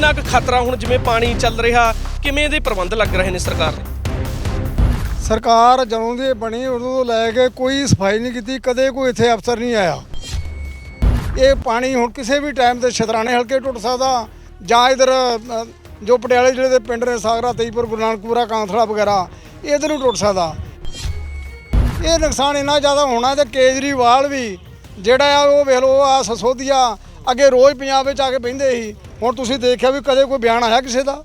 ਕਿੰਨਾ ਕੁ ਖਤਰਾ ਹੁਣ ਜਿਵੇਂ ਪਾਣੀ ਚੱਲ ਰਿਹਾ, ਕਿਵੇਂ ਦੇ ਪ੍ਰਬੰਧ ਲੱਗ ਰਹੇ ਨੇ ਸਰਕਾਰ ਦੇ? ਸਰਕਾਰ ਜਦੋਂ ਦੀ ਬਣੀ, ਉਦੋਂ ਤੋਂ ਲੈ ਕੇ ਕੋਈ ਸਫ਼ਾਈ ਨਹੀਂ ਕੀਤੀ, ਕਦੇ ਕੋਈ ਇੱਥੇ ਅਫਸਰ ਨਹੀਂ ਆਇਆ। ਇਹ ਪਾਣੀ ਹੁਣ ਕਿਸੇ ਵੀ ਟਾਈਮ ਤੇ ਛਤਰਾਣੇ ਹਲਕੇ ਟੁੱਟ ਸਕਦਾ, ਜਾਂ ਇਧਰ ਜੋ ਪਟਿਆਲੇ ਜ਼ਿਲ੍ਹੇ ਦੇ ਪਿੰਡ ਨੇ, ਸਾਗਰਾ, ਤੇਈਪੁਰ, ਗੁਰੂ ਨਾਨਕਪੁਰਾ ਕਾਂਥਲਾ ਵਗੈਰਾ ਇਧਰ ਨੂੰ ਟੁੱਟ ਸਕਦਾ। ਇਹ ਨੁਕਸਾਨ ਇੰਨਾ ਜ਼ਿਆਦਾ ਹੋਣਾ ਤੇ ਕੇਜਰੀਵਾਲ ਵੀ, ਜਿਹੜਾ ਆ, ਉਹ ਵੇਖ ਲਓ ਆ ਸਸੋਦੀਆ ਅੱਗੇ ਰੋਜ਼ ਪੰਜਾਬ ਵਿੱਚ ਆ ਕੇ ਬਹਿੰਦੇ ਸੀ। ਹੁਣ ਤੁਸੀਂ ਦੇਖਿਆ ਵੀ ਕਦੇ ਕੋਈ ਬਿਆਨ ਆਇਆ ਕਿਸੇ ਦਾ?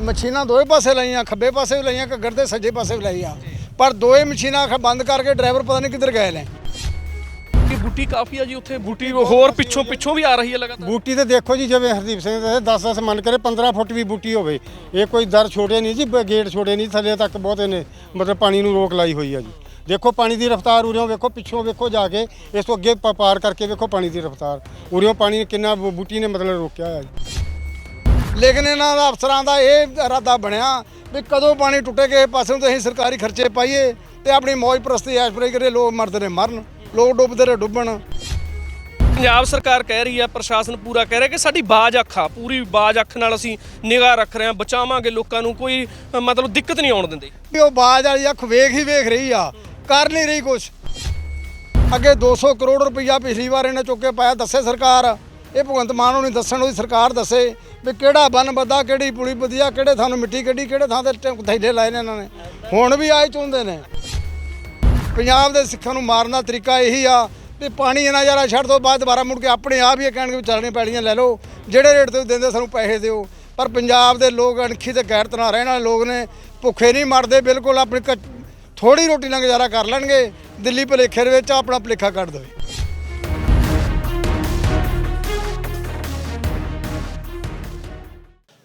ਮਸ਼ੀਨਾਂ ਦੋਵੇਂ ਪਾਸੇ ਲਾਈਆਂ ਖੱਬੇ ਪਾਸੇ ਵੀ ਲਾਈਆਂ ਘੱਗਰ ਦੇ ਸੱਜੇ ਪਾਸੇ ਵੀ ਲਾਈਆਂ। ਪਰ ਦੋਵੇਂ ਮਸ਼ੀਨਾਂ ਖ- ਬੰਦ ਕਰਕੇ ਡਰਾਈਵਰ ਪਤਾ ਨਹੀਂ ਕਿੱਧਰ ਗਏ ਨੇ। ਕਿ ਬੂਟੀ ਕਾਫੀ ਆ ਜੀ ਉੱਥੇ? ਬੂਟੀ ਹੋਰ ਪਿੱਛੋਂ ਪਿੱਛੋਂ ਵੀ ਆ ਰਹੀ ਹੈ ਲਗਾਤਾਰ। ਬੂਟੀ ਤੇ ਦੇਖੋ ਜੀ ਜਿਵੇਂ ਹਰਦੀਪ ਸਿੰਘ ਦੇ 10 10 ਮੰਨ ਕਰੇ 15 ਫੁੱਟ ਵੀ ਬੂਟੀ ਹੋਵੇ। ਇਹ ਕੋਈ ਦਰ ਛੋਟੇ ਨਹੀਂ ਜੀ ਗੇਟ ਛੋਟੇ ਨਹੀਂ ਥੱਲੇ ਤੱਕ ਬਹੁਤੇ ਨੇ ਮਤਲਬ ਪਾਣੀ ਨੂੰ ਰੋਕ ਲਾਈ ਹੋਈ ਆ ਜੀ। ਦੇਖੋ ਪਾਣੀ ਦੀ ਰਫ਼ਤਾਰ ਉਰਿਓਂ ਵੇਖੋ ਪਿੱਛੋਂ ਵੇਖੋ ਜਾ ਕੇ ਇਸ ਤੋਂ ਅੱਗੇ ਪ- ਪਾਰ ਕਰਕੇ ਵੇਖੋ ਪਾਣੀ ਦੀ ਰਫ਼ਤਾਰ। ਉਰਿਓਂ ਪਾਣੀ ਨੇ ਕਿੰਨਾ ਬੂ- ਬੂਟੀ ਨੇ ਮਤਲਬ ਰੋਕਿਆ ਹੋਇਆ ਜੀ। ਲੇਕਿਨ ਇਹਨਾਂ ਦਾ ਅਫਸਰਾਂ ਦਾ ਇਹ ਇਰਾਦਾ ਬਣਿਆ ਵੀ ਕਦੋਂ ਪਾਣੀ ਟੁੱਟੇ ਕਿਸੇ ਪਾਸੇ ਨੂੰ ਤੇ ਅਸੀਂ ਸਰਕਾਰੀ ਖਰਚੇ ਪਾਈਏ ਤੇ ਆਪਣੀ ਮौज ਪ੍ਰਸਤੀ ਐਸ਼ਪਰੇ ਕਰੇ ਲੋਕ ਮਰਦੇ ਨੇ ਮਰਨ ਲੋਕ ਡੁੱਬਦੇ ਨੇ ਡੁੱਬਣ। ਪੰਜਾਬ ਸਰਕਾਰ ਕਹਿ ਰਹੀ ਹੈ ਪ੍ਰਸ਼ਾਸਨ ਪੂਰਾ ਕਹਿ ਰਿਹਾ ਕਿ ਸਾਡੀ ਬਾਜ ਅੱਖ ਆ ਪੂਰੀ ਬਾਜ ਅੱਖ ਨਾਲ ਅਸੀਂ ਨਿਗਾਹ ਰੱਖ ਰਹੇ ਹਾਂ ਬਚਾਵਾਂਗੇ ਲੋਕਾਂ ਨੂੰ ਕੋਈ ਅ, ਮਤਲਬ ਦਿੱਕਤ ਨਹੀਂ ਆਉਣ ਦਿੰਦੇ। ਵੀ ਉਹ ਬਾਜ ਵਾਲੀ ਅੱਖ ਵੇਖ ਹੀ ਵੇਖ ਰਹੀ ਆ। ਕਰ ਨਹੀਂ ਰਹੀ ਕੁਛ। ਅੱਗੇ 200 ਕਰੋੜ ਰੁਪਈਆ ਪਿਛਲੀ ਵਾਰ ਇਹਨੇ ਚੁੱਕ ਕੇ ਪਾਇਆ, ਦੱਸੇ ਸਰਕਾਰ। ਇਹ ਭਗਵੰਤ ਮਾਨ ਨੂੰ ਨਹੀਂ ਦੱਸਣ ਉਹਦੀ ਸਰਕਾਰ ਦੱਸੇ ਵੀ ਕਿਹੜਾ ਬੰਨ ਬੱਦਾ ਕਿਹੜੀ ਪੁਲੀ ਵਧੀਆ, ਕਿਹੜੇ ਥਾਂ ਨੂੰ ਮਿੱਟੀ ਕੱਢੀ, ਕਿਹੜੇ ਥਾਂ ਤੇ ਥੈਲੇ ਲਾਏ ਨੇ ਇਹਨਾਂ ਨੇ। ਹੁਣ ਵੀ ਆਏ ਚਾਹੁੰਦੇ ਨੇ। ਪੰਜਾਬ ਦੇ ਸਿੱਖਾਂ ਨੂੰ ਮਾਰਨ ਦਾ ਤਰੀਕਾ ਇਹੀ ਆ ਵੀ ਪਾਣੀ ਇਹਨਾਂ ਜਰਾ ਛੱਡ ਦੋ, ਬਾਅਦ ਦੁਬਾਰਾ ਮੁੜ ਕੇ ਆਪਣੇ ਆਪ ਹੀ ਕਹਿਣਗੇ ਵੀ ਚੱਲਣੀਆਂ ਪੈੜੀਆਂ ਲੈ ਲਓ, ਜਿਹੜੇ ਰੇਟ ਤੇ ਦਿੰਦੇ ਸਾਨੂੰ ਪੈਸੇ ਦਿਓ। ਪਰ ਪੰਜਾਬ ਦੇ ਲੋਕ ਅਣਖੀ ਤੇ ਗੈਰਤ ਨਾਲ ਰਹਿਣ ਵਾਲੇ ਲੋਕ ਨੇ, ਭੁੱਖੇ ਨਹੀਂ ਮਰਦੇ, ਬਿਲਕੁਲ ਆਪਣੀ ਥੋੜੀ ਰੋਟੀ ਨਾਲ ਗੁਜ਼ਾਰਾ ਕਰ ਲੈਣਗੇ, ਦਿੱਲੀ ਭਲੇਖੇ ਦੇ ਵਿੱਚ ਆਪਣਾ ਭਲੇਖਾ ਕੱਢ ਦੇਵੇ।